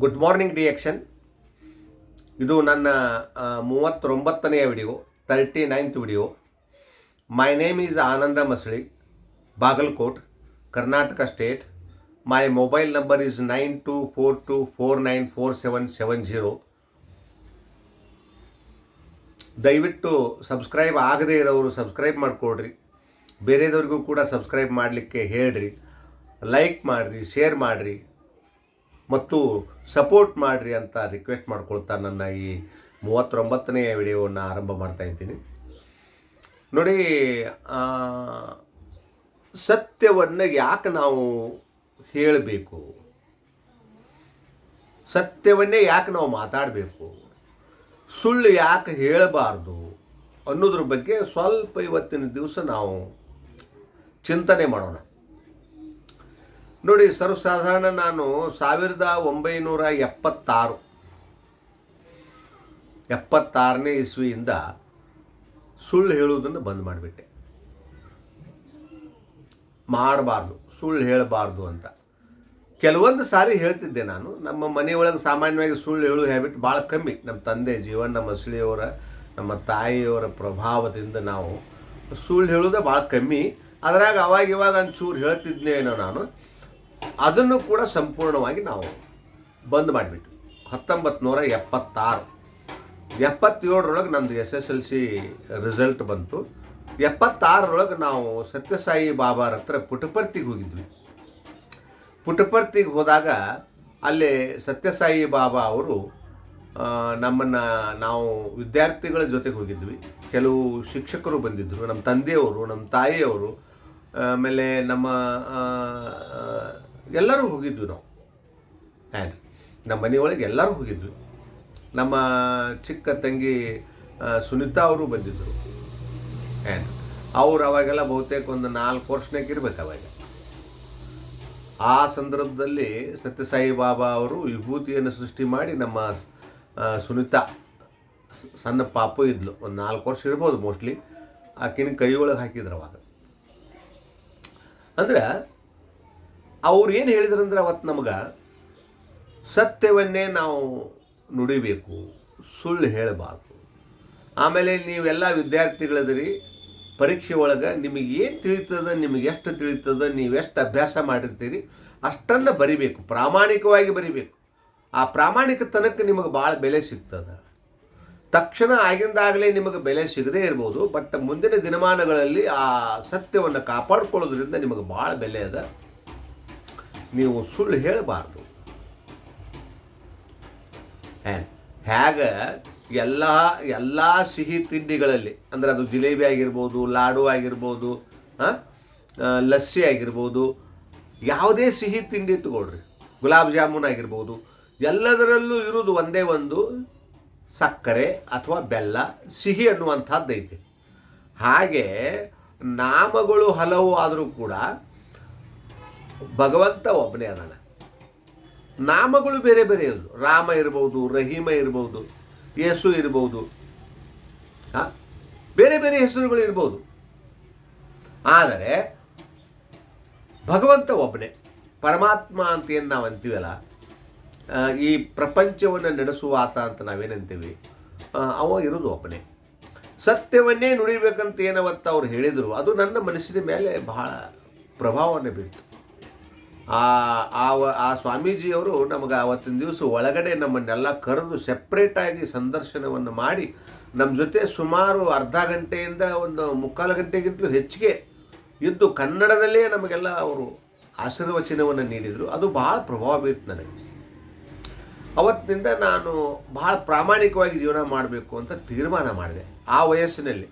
Good morning reaction ಇದು ನನ್ನ ಮೂವತ್ತೊಂಬತ್ತನೆಯ video thirty ninth video my name is Ananda Masali Bagalkot Karnataka state my mobile number is nine two four two four nine four seven seven zero ದಯವಿಟ್ಟು subscribe ಆಗದೇ ಇರೋರು subscribe ಮಾಡಿಕೊಡ್ರಿ. ಬೇರೆದವ್ರಿಗೂ ಕೂಡ subscribe ಮಾಡಲಿಕ್ಕೆ ಹೇಳ್ರಿ. Like ಮಾಡಿರಿ ಶೇರ್ ಮಾಡಿರಿ. ಮತ್ತು ಸಪೋರ್ಟ್ ಮಾಡಿರಿ ಅಂತ ರಿಕ್ವೆಸ್ಟ್ ಮಾಡ್ಕೊಳ್ತಾ ನನ್ನ ಈ ಮೂವತ್ತೊಂಬತ್ತನೇ ವಿಡಿಯೋವನ್ನು ಆರಂಭ ಮಾಡ್ತಾ ಇದ್ದೀನಿ. ನೋಡಿ ಸತ್ಯವನ್ನು ಯಾಕೆ ನಾವು ಹೇಳಬೇಕು? ಸತ್ಯವನ್ನೇ ಯಾಕೆ ನಾವು ಮಾತಾಡಬೇಕು? ಸುಳ್ಳು ಯಾಕೆ ಹೇಳಬಾರ್ದು ಅನ್ನೋದ್ರ ಬಗ್ಗೆ ಸ್ವಲ್ಪ ಇವತ್ತಿನ ದಿವಸ ನಾವು ಚಿಂತನೆ ಮಾಡೋಣ. ನೋಡಿ, ಸರ್ವಸಾಧಾರಣ ನಾನು ಸಾವಿರದ ಒಂಬೈನೂರ ಎಪ್ಪತ್ತಾರು, ಎಪ್ಪತ್ತಾರನೇ ಇಸ್ವಿಯಿಂದ ಸುಳ್ಳು ಹೇಳುವುದನ್ನು ಬಂದ್ ಮಾಡಿಬಿಟ್ಟೆ. ಮಾಡಬಾರ್ದು, ಸುಳ್ಳು ಹೇಳಬಾರ್ದು ಅಂತ. ಕೆಲವೊಂದು ಸಾರಿ ಹೇಳ್ತಿದ್ದೆ ನಾನು, ನಮ್ಮ ಮನೆಯೊಳಗೆ ಸಾಮಾನ್ಯವಾಗಿ ಸುಳ್ಳು ಹೇಳೋ ಹ್ಯಾಬಿಟ್ ಭಾಳ ಕಮ್ಮಿ. ನಮ್ಮ ತಂದೆ ಜೀವನ ಮಸಳಿಯವರ ನಮ್ಮ ತಾಯಿಯವರ ಪ್ರಭಾವದಿಂದ ನಾವು ಸುಳ್ಳು ಹೇಳೋದೇ ಭಾಳ ಕಮ್ಮಿ. ಅದ್ರಾಗ ಅವಾಗ ಇವಾಗ ಒಂಚೂರು ಹೇಳ್ತಿದ್ನೇನೋ ನಾನು ಅದನ್ನು ಕೂಡ ಸಂಪೂರ್ಣವಾಗಿ ನಾವು ಬಂದ್ ಮಾಡಿಬಿಟ್ವಿ. ಹತ್ತೊಂಬತ್ತು ನೂರ ಎಪ್ಪತ್ತಾರು. ಎಪ್ಪತ್ತೇಳರೊಳಗೆ ನಂದು S S L C result ಬಂತು. ಎಪ್ಪತ್ತಾರರೊಳಗೆ ನಾವು ಸತ್ಯಸಾಯಿ ಬಾಬಾರ ಹತ್ರ ಪುಟಪರ್ತಿಗೆ ಹೋಗಿದ್ವಿ. ಪುಟಪರ್ತಿಗೆ ಹೋದಾಗ ಅಲ್ಲಿ ಸತ್ಯಸಾಯಿ ಬಾಬಾ ಅವರು ನಮ್ಮನ್ನು ನಾವು ವಿದ್ಯಾರ್ಥಿಗಳ ಜೊತೆಗೆ ಹೋಗಿದ್ವಿ. ಕೆಲವು ಶಿಕ್ಷಕರು ಬಂದಿದ್ದರು ನಮ್ಮ ತಂದೆಯವರು ನಮ್ಮ ತಾಯಿಯವರು, ಆಮೇಲೆ ನಮ್ಮ ಎಲ್ಲರೂ ಹೋಗಿದ್ವಿ ನಾವು. ಆ್ಯಂಡ್ ನಮ್ಮ ಮನೆಯೊಳಗೆ ಎಲ್ಲರೂ ಹೋಗಿದ್ವಿ. ನಮ್ಮ ಚಿಕ್ಕ ತಂಗಿ ಸುನೀತಾ ಅವರು ಬಂದಿದ್ದರು. ಆ್ಯಂಡ್ ಅವ್ರು ಅವಾಗೆಲ್ಲ ಬಹುತೇಕ ಒಂದು ನಾಲ್ಕು ವರ್ಷನಾಗ ಇರ್ಬೇಕು ಅವಾಗ. ಆ ಸಂದರ್ಭದಲ್ಲಿ ಸತ್ಯಸಾಯಿ ಬಾಬಾ ಅವರು ವಿಭೂತಿಯನ್ನು ಸೃಷ್ಟಿ ಮಾಡಿ ನಮ್ಮ ಸುನೀತಾ ಸಣ್ಣ ಪಾಪು ಇದ್ಲು. ಒಂದು ನಾಲ್ಕು ವರ್ಷ ಇರ್ಬೋದು ಮೋಸ್ಟ್ಲಿ. ಆಕಿನ ಕೈ ಒಳಗೆ ಹಾಕಿದ್ರು ಅವಾಗ. ಅಂದ್ರೆ ಅವ್ರು ಏನು ಹೇಳಿದ್ರಂದ್ರೆ ಅವತ್ತು ನಮ್ಗೆ, ಸತ್ಯವನ್ನೇ ನಾವು ನುಡಿಬೇಕು, ಸುಳ್ಳು ಹೇಳಬಾರ್ದು. ಆಮೇಲೆ ನೀವೆಲ್ಲ ವಿದ್ಯಾರ್ಥಿಗಳದ್ರಿ, ಪರೀಕ್ಷೆ ಒಳಗೆ ನಿಮಗೆ ಏನು ತಿಳಿತದ, ನಿಮಗೆ ಎಷ್ಟು ತಿಳಿತದ ನೀವೆಷ್ಟು ಅಭ್ಯಾಸ ಮಾಡಿರ್ತೀರಿ, ಅಷ್ಟನ್ನು ಬರಿಬೇಕು, ಪ್ರಾಮಾಣಿಕವಾಗಿ ಬರಿಬೇಕು. ಆ ಪ್ರಾಮಾಣಿಕತನಕ್ಕೆ ನಿಮಗೆ ಭಾಳ ಬೆಲೆ ಸಿಗ್ತದೆ. ತಕ್ಷಣ ಆಗಿಂದಾಗಲೇ ನಿಮಗೆ ಬೆಲೆ ಸಿಗದೇ ಇರ್ಬೋದು, ಬಟ್ ಮುಂದಿನ ದಿನಮಾನಗಳಲ್ಲಿ ಆ ಸತ್ಯವನ್ನು ಕಾಪಾಡಿಕೊಳ್ಳೋದ್ರಿಂದ ನಿಮಗೆ ಭಾಳ ಬೆಲೆ ಅದ. ನೀವು ಸುಳ್ಳು ಹೇಳಬಾರ್ದು. ಹೇಗ ಎಲ್ಲ ಎಲ್ಲ ಸಿಹಿ ತಿಂಡಿಗಳಲ್ಲಿ, ಅಂದರೆ ಅದು ಜಿಲೇಬಿ ಆಗಿರ್ಬೋದು, ಲಾಡು ಆಗಿರ್ಬೋದು ಲಸ್ಸಿ ಆಗಿರ್ಬೋದು, ಯಾವುದೇ ಸಿಹಿ ತಿಂಡಿ ತಗೊಳ್ರಿ ಗುಲಾಬ್ ಜಾಮೂನ್ ಆಗಿರ್ಬೋದು, ಎಲ್ಲದರಲ್ಲೂ ಇರೋದು ಒಂದೇ ಒಂದು ಸಕ್ಕರೆ ಅಥವಾ ಬೆಲ್ಲ, ಸಿಹಿ ಅನ್ನುವಂಥದ್ದು ಐತೆ. ಹಾಗೆ ನಾಮಗಳು ಹಲವು ಆದರೂ ಕೂಡ ಭಗವಂತ ಒಬ್ಬನೇ ಅದಾನ. ನಾಮಗಳು ಬೇರೆ ಬೇರೆ ಇರೋದು. ರಾಮ ಇರ್ಬೋದು, ರಹೀಮ ಇರ್ಬೋದು, ಯೇಸು ಇರ್ಬೋದು. ಹಾಂ? ಬೇರೆ ಬೇರೆ ಹೆಸರುಗಳು ಇರ್ಬೋದು. ಆದರೆ ಭಗವಂತ ಒಬ್ಬನೇ. ಪರಮಾತ್ಮ ಅಂತ ಏನು ನಾವು ಅಂತೀವಲ್ಲ ಈ ಪ್ರಪಂಚವನ್ನು ನಡೆಸುವ ಆತ ಅಂತ ನಾವೇನಂತೀವಿ ಅವ ಇರೋದು ಒಬ್ಬನೇ. ಸತ್ಯವನ್ನೇ ನುಡಿಬೇಕಂತ ಏನವತ್ತು ಅವ್ರು ಹೇಳಿದರು, ಅದು ನನ್ನ ಮನಸ್ಸಿನ ಮೇಲೆ ಬಹಳ ಪ್ರಭಾವವನ್ನು ಬೀರ್ತು. ಆ ಆ ಸ್ವಾಮೀಜಿಯವರು ನಮಗೆ ಆವತ್ತಿನ ದಿವಸ ಒಳಗಡೆ ನಮ್ಮನ್ನೆಲ್ಲ ಕರೆದು ಸೆಪ್ರೇಟಾಗಿ ಸಂದರ್ಶನವನ್ನು ಮಾಡಿ ನಮ್ಮ ಜೊತೆ ಸುಮಾರು ಅರ್ಧ ಗಂಟೆಯಿಂದ ಒಂದು ಮುಕ್ಕಾಲು ಗಂಟೆಗಿಂತಲೂ ಹೆಚ್ಚಿಗೆ ಇದ್ದು ಕನ್ನಡದಲ್ಲೇ ನಮಗೆಲ್ಲ ಅವರು ಆಶೀರ್ವಚನವನ್ನು ನೀಡಿದರು. ಅದು ಬಹಳ ಪ್ರಭಾವ ಬೀರ್ತು ನನಗೆ. ಅವತ್ತಿನಿಂದ ನಾನು ಬಹಳ ಪ್ರಾಮಾಣಿಕವಾಗಿ ಜೀವನ ಮಾಡಬೇಕು ಅಂತ ತೀರ್ಮಾನ ಮಾಡಿದೆ ಆ ವಯಸ್ಸಿನಲ್ಲಿ.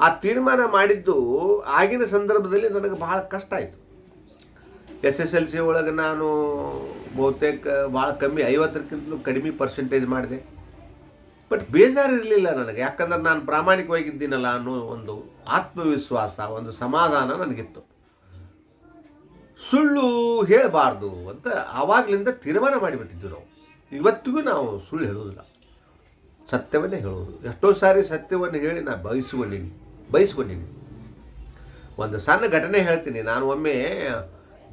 ಆ ತೀರ್ಮಾನ ಮಾಡಿದ್ದು ಆಗಿನ ಸಂದರ್ಭದಲ್ಲಿ ನನಗೆ ಬಹಳ ಕಷ್ಟ ಆಯಿತು. ಎಸ್ ಎಸ್ ಎಲ್ ಸಿ ಒಳಗೆ ನಾನು ಬಹುತೇಕ ಭಾಳ ಕಮ್ಮಿ ಐವತ್ತಕ್ಕಿಂತಲೂ ಕಡಿಮೆ ಪರ್ಸೆಂಟೇಜ್ ಮಾಡಿದೆ. ಬಟ್ ಬೇಜಾರಿರಲಿಲ್ಲ ನನಗೆ. ಯಾಕಂದ್ರೆ ನಾನು ಪ್ರಾಮಾಣಿಕವಾಗಿದ್ದೀನಲ್ಲ ಅನ್ನೋ ಒಂದು ಆತ್ಮವಿಶ್ವಾಸ, ಒಂದು ಸಮಾಧಾನ ನನಗಿತ್ತು. ಸುಳ್ಳು ಹೇಳಬಾರ್ದು ಅಂತ ಆವಾಗಲಿಂದ ತೀರ್ಮಾನ ಮಾಡಿಬಿಟ್ಟಿದ್ದು ನಾವು. ಇವತ್ತಿಗೂ ನಾವು ಸುಳ್ಳು ಹೇಳೋದಿಲ್ಲ ಸತ್ಯವನ್ನೇ ಹೇಳೋದು ಎಷ್ಟೋ ಸಾರಿ ಸತ್ಯವನ್ನು ಹೇಳಿ ನಾನು ಬಯಸ್ಕೊಂಡಿನಿ. ಬಯಸ್ಕೊಂಡಿನಿ. ಒಂದು ಸಣ್ಣ ಘಟನೆ ಹೇಳ್ತೀನಿ. ನಾನು ಒಮ್ಮೆ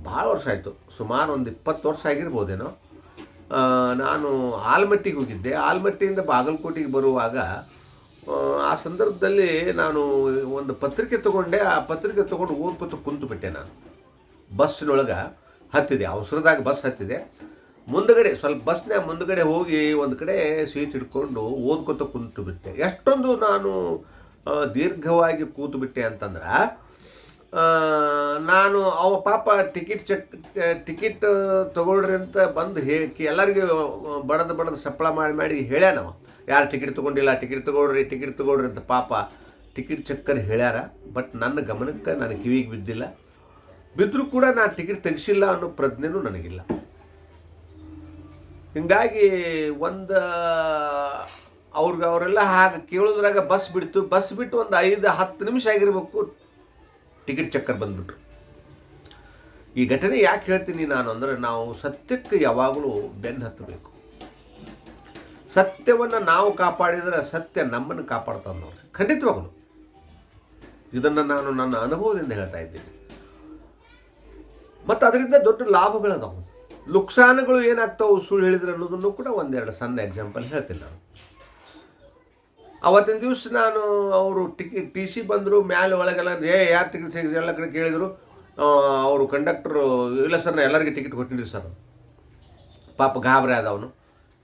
ಭಾಳ ವರ್ಷ ಆಯಿತು. ಸುಮಾರು ಒಂದು ಇಪ್ಪತ್ತು ವರ್ಷ ಆಗಿರ್ಬೋದೇನೋ. ನಾನು ಆಲ್ಮಟ್ಟಿಗೆ ಹೋಗಿದ್ದೆ. ಆಲ್ಮಟ್ಟಿಯಿಂದ ಬಾಗಲಕೋಟೆಗೆ ಬರುವಾಗ ಆ, ಸಂದರ್ಭದಲ್ಲಿ ನಾನು ಒಂದು ಪತ್ರಿಕೆ ತಗೊಂಡೆ. ಆ ಪತ್ರಿಕೆ ತಗೊಂಡು ಓದ್ಕೊತ ಕುಂತು ಬಿಟ್ಟೆ ನಾನು. ಬಸ್ಸಿನೊಳಗೆ ಹತ್ತಿದೆ. ಅವಸರದಾಗ ಬಸ್ ಹತ್ತಿದೆ. ಮುಂದಗಡೆ ಸ್ವಲ್ಪ ಬಸ್ನ ಮುಂದಗಡೆ ಹೋಗಿ ಒಂದು ಕಡೆ ಸೀಟ್ ಹಿಡ್ಕೊಂಡು ಓದ್ಕೊತ ಕುಂತು ಬಿಟ್ಟೆ ಎಷ್ಟೊಂದು ನಾನು ದೀರ್ಘವಾಗಿ ಕೂತು ಬಿಟ್ಟೆ ಅಂತಂದ್ರೆ ನಾನು ಅವ ಪಾಪ ಟಿಕೆಟ್ ಚೆಕ್ ಟಿಕೆಟ್ ತೊಗೊಳ್ರಿ ಅಂತ ಬಂದು ಹೇಳಿ ಎಲ್ಲರಿಗೂ ಬಡದು ಬಡದು ಸಪ್ಪಳ ಮಾಡಿ ಮಾಡಿ ಹೇಳ್ಯಾನವ ಯಾರು ಟಿಕೆಟ್ ತೊಗೊಂಡಿಲ್ಲ ಟಿಕೆಟ್ ತಗೊಳ್ರಿ ಟಿಕೆಟ್ ತಗೊಳ್ರಿ ಅಂತ ಪಾಪ ಟಿಕೆಟ್ ಚೆಕ್ಕರ್ ಹೇಳ್ಯಾರ. ಬಟ್ ನನ್ನ ಗಮನಕ್ಕೆ ನನ್ನ ಕಿವಿಗೆ ಬಿದ್ದಿಲ್ಲ. ಬಿದ್ದರೂ ಕೂಡ ನಾನು ಟಿಕೆಟ್ ತೆಗಿಸಿಲ್ಲ ಅನ್ನೋ ಪ್ರಜ್ಞೆನೂ ನನಗಿಲ್ಲ. ಹಿಂಗಾಗಿ ಒಂದು, ಅವ್ರಿಗೆ ಅವರೆಲ್ಲ ಹಾಗೆ ಕೇಳೋದ್ರಾಗ ಬಸ್ ಬಿಡ್ತು. ಬಸ್ ಬಿಟ್ಟು ಒಂದು ಐದು, ಹತ್ತು ನಿಮಿಷ ಆಗಿರ್ಬೇಕು. ಟಿಕೆಟ್ ಚಕ್ಕರ್ ಬಂದ್ಬಿಟ್ರು. ಈ ಘಟನೆ ಯಾಕೆ ಹೇಳ್ತೀನಿ ನಾನು ಅಂದರೆ ನಾವು ಸತ್ಯಕ್ಕೆ ಯಾವಾಗಲೂ ಬೆನ್ನು ಹತ್ತಬೇಕು. ಸತ್ಯವನ್ನು ನಾವು ಕಾಪಾಡಿದರೆ ಸತ್ಯ ನಮ್ಮನ್ನು ಕಾಪಾಡ್ತಾವೆ ನೋಡ್ರಿ ಖಂಡಿತವಾಗಲು. ಇದನ್ನು ನಾನು ನನ್ನ ಅನುಭವದಿಂದ ಹೇಳ್ತಾ ಇದ್ದೀನಿ. ಮತ್ತು ಅದರಿಂದ ದೊಡ್ಡ ಲಾಭಗಳದಾವು. ನುಕ್ಸಾನಗಳು ಏನಾಗ್ತಾವೆ ಸುಳ್ಳು ಹೇಳಿದ್ರೆ ಅನ್ನೋದನ್ನು ಕೂಡ ಒಂದೆರಡು ಸಣ್ಣ ಎಕ್ಸಾಂಪಲ್ ಹೇಳ್ತೀನಿ ನಾನು. ಅವತ್ತಿನ ದಿವಸ ನಾನು ಅವರು ಟಿಕೆಟ್ ಟಿ ಸಿ ಬಂದರು, ಮ್ಯಾಲೆ ಒಳಗೆಲ್ಲ ಏ, ಯಾರು ಟಿಕೆಟ್ ಸಿಗ ಎಲ್ಲ ಕಡೆ ಕೇಳಿದರು. ಅವರು ಕಂಡಕ್ಟ್ರು ಇಲ್ಲ ಸರ್ ನಾನು ಎಲ್ಲರಿಗೆ ಟಿಕೆಟ್ ಕೊಟ್ಟಿದ್ರಿ ಸರ್ ಪಾಪ ಗಾಬರಿ ಆದವನು.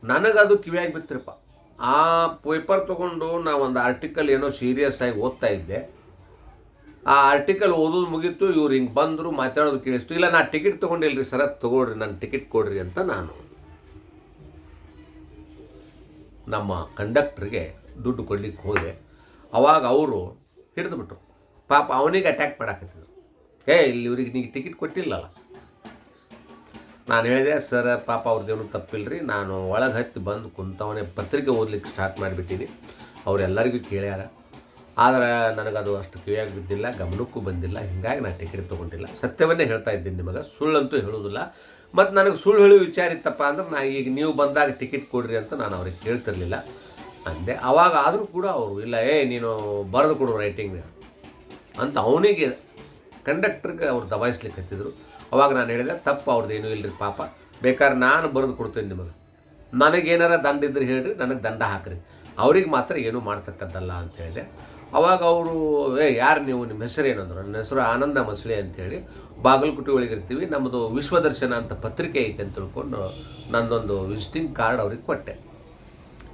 ನನಗದು ಕಿವಿಯಾಗಿ ಬಿತ್ತಿರಪ್ಪ ಆ ಪೇಪರ್ ತೊಗೊಂಡು ನಾವು ಒಂದು ಆರ್ಟಿಕಲ್ ಏನೋ ಸೀರಿಯಸ್ ಆಗಿ ಓದ್ತಾ ಇದ್ದೆ. ಆ ಆರ್ಟಿಕಲ್ ಓದೋದು ಮುಗೀತು, ಇವ್ರು ಹಿಂಗೆ ಬಂದರು, ಮಾತಾಡೋದು ಕೇಳಿಸ್ತು. ಇಲ್ಲ, ನಾ ಟಿಕೆಟ್ ತೊಗೊಂಡಿಲ್ರಿ ಸರ ತೊಗೊಳ್ರಿ ನನ್ನ ಟಿಕೆಟ್ ಕೊಡ್ರಿ ಅಂತ ನಾನು. ನಮ್ಮ ಕಂಡಕ್ಟ್ರಿಗೆ ದುಡ್ಡು ಕೊಡ್ಲಿಕ್ಕೆ ಹೋದೆ. ಅವಾಗ ಅವರು ಹಿಡಿದುಬಿಟ್ರು. ಪಾಪ ಅವನಿಗೆ ಅಟ್ಯಾಕ್ ಮಾಡಾಕತ್ತಿದ್ರು. ಏ, ಇಲ್ಲಿ ಇವ್ರಿಗೆ ನೀವು ಟಿಕೆಟ್ ಕೊಟ್ಟಿಲ್ಲಲ್ಲ. ನಾನು ಹೇಳಿದೆ, ಸರ್, ಪಾಪ ಅವ್ರದ್ದೇನು ತಪ್ಪಿಲ್ಲರಿ ನಾನು ಒಳಗೆ ಹತ್ತಿ ಬಂದು ಕುಂತವನೇ ಪತ್ರಿಕೆ ಓದ್ಲಿಕ್ಕೆ ಸ್ಟಾರ್ಟ್ ಮಾಡಿಬಿಟ್ಟಿನಿ. ಅವರೆಲ್ಲರಿಗೂ ಕೇಳ್ಯಾರ. ಆದರೆ ನನಗದು ಅಷ್ಟು ಕಿವಿಯಾಗಿ ಬಿದ್ದಿಲ್ಲ, ಗಮನಕ್ಕೂ ಬಂದಿಲ್ಲ. ಹಿಂಗಾಗಿ ನಾನು ಟಿಕೆಟ್ ತೊಗೊಂಡಿಲ್ಲ. ಸತ್ಯವನ್ನೇ ಹೇಳ್ತಾ ಇದ್ದೀನಿ ನಿಮಗೆ. ಸುಳ್ಳಂತೂ ಹೇಳೋದಿಲ್ಲ. ಮತ್ತು ನನಗೆ ಸುಳ್ಳು ಹೇಳೋ ವಿಚಾರ ಇತ್ತಪ್ಪ ಅಂದ್ರೆ ನಾನು ಈಗ ನೀವು ಬಂದಾಗ ಟಿಕೆಟ್ ಕೊಡ್ರಿ ಅಂತ ನಾನು ಅವ್ರಿಗೆ ಕೇಳ್ತಿರ್ಲಿಲ್ಲ. ಅಂದೆ. ಅವಾಗ ಆದರೂ ಕೂಡ ಅವರು, ಇಲ್ಲ, ಏ, ನೀನು ಬರೆದು ಕೊಡು ರೈಟಿಂಗ್ ಅಂತ ಅವನಿಗೆ ಕಂಡಕ್ಟರ್ಗೆ ಅವ್ರು ದಬಾಯಿಸ್ಲಿಕ್ಕೆ ಹತ್ತಿದ್ರು ಅವಾಗ ನಾನು ಹೇಳಿದೆ, ತಪ್ಪು ಅವ್ರದ್ದು ಏನೂ ಇಲ್ಲರಿ ಪಾಪ. ಬೇಕಾದ್ರೆ ನಾನು ಬರೆದು ಕೊಡ್ತೇನೆ ನಿಮಗೆ. ನನಗೇನಾರ ದಂಡ ಇದ್ರೆ ಹೇಳ್ರಿ, ನನಗೆ ದಂಡ ಹಾಕ್ರಿ. ಅವ್ರಿಗೆ ಮಾತ್ರ ಏನೂ ಮಾಡ್ತಕ್ಕದ್ದಲ್ಲ ಅಂತ ಹೇಳಿದೆ. ಅವಾಗ ಅವರು, ಏ, ಯಾರು ನೀವು? ನಿಮ್ಮ ಹೆಸರು ಏನಂದ್ರು ನನ್ನ ಹೆಸರು ಆನಂದ ಮಸಳೆ ಅಂಥೇಳಿ ಬಾಗಲಕೋಟೆ ಒಳಗೆ ಇರ್ತೀವಿ ನಮ್ಮದು ವಿಶ್ವದರ್ಶನ ಅಂತ ಪತ್ರಿಕೆ ಐತೆ ಅಂತ ತಿಳ್ಕೊಂಡು ನಂದೊಂದು ವಿಸಿಟಿಂಗ್ ಕಾರ್ಡ್ ಅವ್ರಿಗೆ ಕೊಟ್ಟೆ.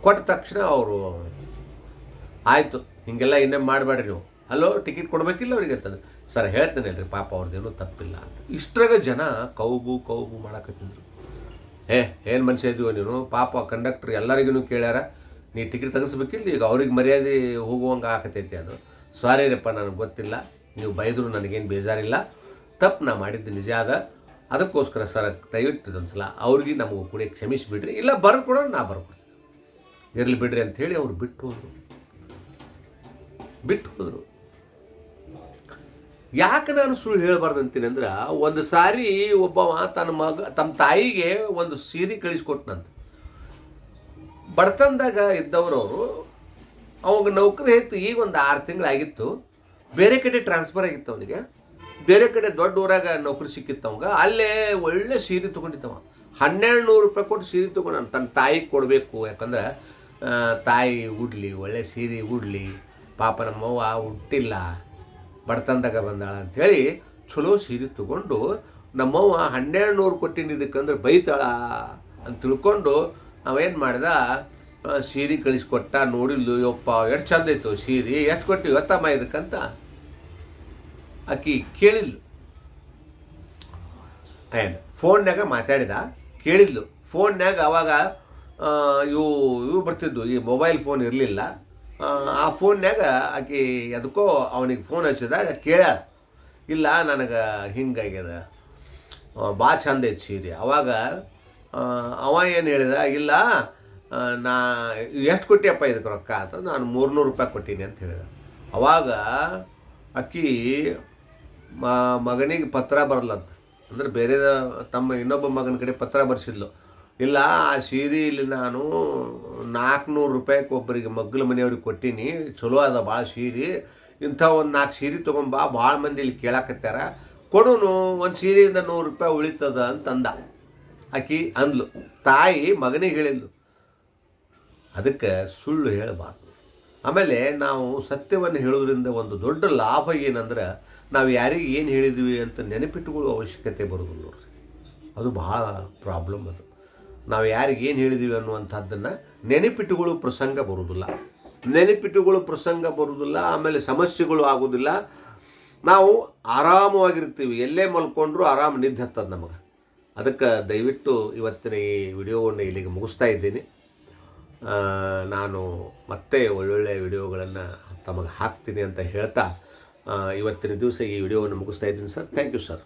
ಕೊಟ್ಟ ತಕ್ಷಣ ಅವರು, ಆಯಿತು, ಹೀಗೆಲ್ಲ ಇನ್ನೇ ಮಾಡಬೇಡ್ರಿ ನೀವು. ಹಲೋ, ಟಿಕೆಟ್ ಕೊಡಬೇಕಿಲ್ಲ ಅವ್ರಿಗೆ ಅಂತಂದ್ರೆ ಸರ್, ಹೇಳ್ತೇನೆ ಅಲ್ರಿ ಪಾಪ ಅವ್ರದ್ದೇನು ತಪ್ಪಿಲ್ಲ ಅಂತ. ಇಷ್ಟ್ರಾಗ ಜನ ಕೌಬು ಕೌಬು ಮಾಡಕತ್ತಿದ್ರು. ಏ ಏನು ಮನುಷ್ಯ ನೀನು? ಪಾಪ ಕಂಡಕ್ಟ್ರ್ ಎಲ್ಲರಿಗೂ ಕೇಳ್ಯಾರ, ನೀ ಟಿಕೆಟ್ ತೆಗಿಸ್ಬೇಕಿಲ್ಲ, ಈಗ ಅವ್ರಿಗೆ ಮರ್ಯಾದೆ ಹೋಗುವಂಗೆ ಆಕತೈತಿ ಅದು. ಸಾರಿ ರೀಪ್ಪ ನನಗೆ ಗೊತ್ತಿಲ್ಲ. ನೀವು ಬೈದ್ರು ನನಗೇನು ಬೇಜಾರಿಲ್ಲ. ತಪ್ಪು ನಾ ಮಾಡಿದ್ದು ನಿಜ ಅದ ಅದಕ್ಕೋಸ್ಕರ ಸರ್, ದಯವಿಟ್ಟು ಒಂದ್ಸಲ ಅವ್ರಿಗೆ ನಮಗೂ ಕೂಡ ಕ್ಷಮಿಸಿಬಿಡ್ರಿ. ಇಲ್ಲ, ಬರ್ದು ಕೂಡ ನಾ ಬರ್ಕೊಡ್ತೀನಿ. ಇರಲಿ ಬಿಡ್ರಿ ಅಂಥೇಳಿ ಅವ್ರು ಬಿಟ್ಟು ಹೋದರು. ಬಿಟ್ಟು ಹೋದರು. ಯಾಕೆ ನಾನು ಸುಳ್ಳು ಹೇಳಬಾರ್ದು ಅಂತೀನಿ ಅಂದ್ರೆ, ಒಂದು ಸಾರಿ ಒಬ್ಬವ ತನ್ನ ಮಗ, ತಮ್ಮ ತಾಯಿಗೆ ಒಂದು ಸೀರೆ ಕಳಿಸ್ಕೊಟ್ನಂತ. ಬಡತನದಾಗ ಇದ್ದವ್ರವರು, ಅವಾಗ ನೌಕರಿ ಇತ್ತು ಈಗ ಒಂದು ಆರು ತಿಂಗಳಾಗಿತ್ತು. ಬೇರೆ ಕಡೆ ಟ್ರಾನ್ಸ್ಫರ್ ಆಗಿತ್ತು ಅವನಿಗೆ. ಬೇರೆ ಕಡೆ ದೊಡ್ಡ ಊರಾಗ ನೌಕರಿ ಸಿಕ್ಕಿತ್ತು ಅವಾಗ. ಅಲ್ಲೇ ಒಳ್ಳೆ ಸೀರೆ ತೊಗೊಂಡಿದ್ದವ. ಹನ್ನೆರಡು ನೂರು ರೂಪಾಯಿ ಕೊಟ್ಟು ಸೀರೆ ತೊಗೊಂಡು ತನ್ನ ತಾಯಿಗೆ ಕೊಡಬೇಕು. ಯಾಕಂದ್ರೆ ತಾಯಿ ಉಡ್ಲಿ, ಒಳ್ಳೆ ಸೀರೆ ಉಡ್ಲಿ ಪಾಪ ನಮ್ಮವ್ವ ಹುಟ್ಟಿಲ್ಲ, ಬಡತನದಾಗ ಬಂದಾಳ ಅಂಥೇಳಿ ಚಲೋ ಸೀರೆ ತಗೊಂಡು ನಮ್ಮವ್ವ ಹನ್ನೆರಡು ನೂರು ಕೊಟ್ಟಿನಿದ್ದಕ್ಕಂದ್ರೆ ಬೈತಾಳ ಅಂತ ತಿಳ್ಕೊಂಡು ನಾವೇನು ಮಾಡ್ದ ಸೀರೆ ಕಳಿಸ್ಕೊಟ್ಟ, ನೋಡಿದ್ಲು, ಯಪ್ಪ, ಎಷ್ಟು ಚಂದ ಇತ್ತು ಸೀರೆ, ಎಷ್ಟು ಕೊಟ್ಟು ಇವತ್ತಮ್ಮ ಇದಕ್ಕಂತ? ಆಕಿ ಕೇಳಿದ್ಲು. ಏನು ಫೋನ್ನಾಗ ಮಾತಾಡಿದ, ಕೇಳಿದ್ಲು. ಫೋನ್ನಾಗ ಅವಾಗ ಇವು ಇವು ಬರ್ತಿದ್ವು, ಈ ಮೊಬೈಲ್ ಫೋನ್ ಇರಲಿಲ್ಲ. ಆ ಫೋನ್ನಾಗ ಆಕೆ ಅದಕ್ಕೋ ಅವನಿಗೆ ಫೋನ್ ಹಚ್ಚಿದಾಗ ಕೇಳ್ಯಾರ ಇಲ್ಲ, ನನಗೆ ಹಿಂಗಾಗ್ಯದ ಭಾಳ ಚಂದ ಐತಿ ಸೀರೆ. ಅವಾಗ ಅವ ಏನು ಹೇಳಿದ, ಇಲ್ಲ ನಾ, ಎಷ್ಟು ಕೊಟ್ಟಿಯಪ್ಪ ಇದಕ್ಕೆ ರೊಕ್ಕ? ಅಂತ ನಾನು ಮೂರ್ನೂರು ರೂಪಾಯಿ ಕೊಟ್ಟೀನಿ ಅಂತ ಹೇಳಿದ. ಅವಾಗ ಅಕ್ಕಿ ಮಗನಿಗೆ ಪತ್ರ ಬರಲ್ಲಂತ ಅಂದ್ರೆ ಬೇರೆ ತಮ್ಮ ಇನ್ನೊಬ್ಬ ಮಗನ ಕಡೆ ಪತ್ರ ಬರ್ಸಿದ್ಲು. ಇಲ್ಲ, ಆ ಸೀರೆ ಇಲ್ಲಿ ನಾನು ನಾಲ್ಕುನೂರು ರೂಪಾಯಿಗೆ ಒಬ್ಬರಿಗೆ ಮಗ್ಗಲ ಮನೆಯವ್ರಿಗೆ ಕೊಟ್ಟೀನಿ. ಚಲೋ ಅದ ಭಾಳ ಸೀರೆ. ಇಂಥ ಒಂದು ನಾಲ್ಕು ಸೀರೆ ತೊಗೊಂಬಾ ಭಾಳ ಮಂದಿ ಇಲ್ಲಿ ಕೇಳಕತ್ತಾರ ಕೊಡೋನು, ಒಂದು ಸೀರೆಯಿಂದ ನೂರು ರೂಪಾಯಿ ಉಳಿತದ ಅಂತಂದ. ಆಕಿ ಅಂದ್ಲು, ತಾಯಿ ಮಗನಿಗೆ ಹೇಳಿದ್ಲು, ಅದಕ್ಕೆ ಸುಳ್ಳು ಹೇಳಬಾರ್ದು. ಆಮೇಲೆ ನಾವು ಸತ್ಯವನ್ನು ಹೇಳೋದ್ರಿಂದ ಒಂದು ದೊಡ್ಡ ಲಾಭ ಏನಂದ್ರೆ, ನಾವು ಯಾರಿಗೆ ಏನು ಹೇಳಿದ್ವಿ ಅಂತ ನೆನಪಿಟ್ಟುಕೊಳ್ಳುವ ಅವಶ್ಯಕತೆ ಬರೋದು ನೋಡ್ರಿ. ಅದು ಭಾಳ ಪ್ರಾಬ್ಲಮ್ ಅದು. ನಾವು ಯಾರಿಗೇನು ಹೇಳಿದ್ದೀವಿ ಅನ್ನುವಂಥದ್ದನ್ನು ನೆನಪಿಟ್ಟುಗಳು ಪ್ರಸಂಗ ಬರುವುದಿಲ್ಲ. ನೆನಪಿಟ್ಟುಗಳು ಪ್ರಸಂಗ ಬರುವುದಿಲ್ಲ, ಆಮೇಲೆ ಸಮಸ್ಯೆಗಳು ಆಗೋದಿಲ್ಲ ನಾವು ಆರಾಮವಾಗಿರ್ತೀವಿ. ಎಲ್ಲೇ ಮಲ್ಕೊಂಡ್ರೂ ಆರಾಮ ನಿದ್ದೆ ಹತ್ತದ ನಮಗೆ. ಅದಕ್ಕೆ ದಯವಿಟ್ಟು ಇವತ್ತಿನ ಈ ವಿಡಿಯೋವನ್ನು ಇಲ್ಲಿಗೆ ಮುಗಿಸ್ತಾ ಇದ್ದೀನಿ. ನಾನು ಮತ್ತೆ ಒಳ್ಳೊಳ್ಳೆ ವಿಡಿಯೋಗಳನ್ನು ತಮಗೆ ಹಾಕ್ತೀನಿ ಅಂತ ಹೇಳ್ತಾ ಇವತ್ತಿನ ದಿವಸ ಈ ವಿಡಿಯೋವನ್ನು ಮುಗಿಸ್ತಾ ಇದ್ದೀನಿ ಸರ್. Thank you sir